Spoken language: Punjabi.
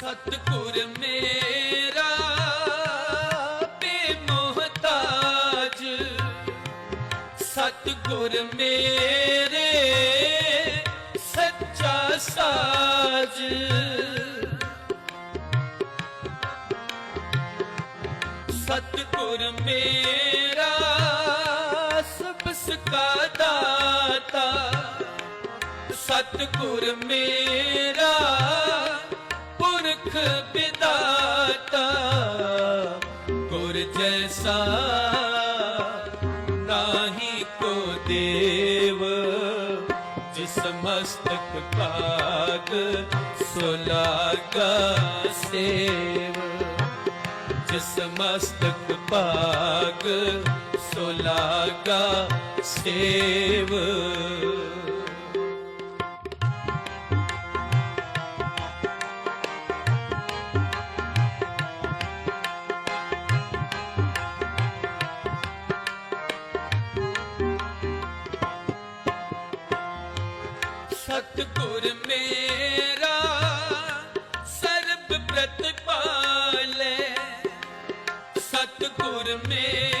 ਸਤਿਗੁਰ ਮੇਰਾ ਬੇਮੋਹਤਾਜ। ਸਤਿਗੁਰ ਮੇਰੇ ਸੱਚਾ ਸਾਜ। ਸਤਿਗੁਰ ਮੇਰਾ ਸਭ ਸਕਾ ਦਾਤਾ। ਸਤਿਗੁਰ ਮੇਰਾ ਵਿਦਾਤਾ ਗੁਰ ਜੈਸਾ ਨਾਹੀ ਕੋ ਦੇਵ ਜਿਸ ਮਸਤਕ ਪਾਗ ਸੁਲਾਗਾ ਸੇਵ ਜਿਸ ਮਸਤਕ ਭਾਗ ਸੁਲਾਗਾ ਸੇਵ ਸਤਿਗੁਰ ਮੇਰਾ ਸਰਬ ਪ੍ਰਤਿਪਾਲੇ ਸਤਿਗੁਰ ਮੇਰਾ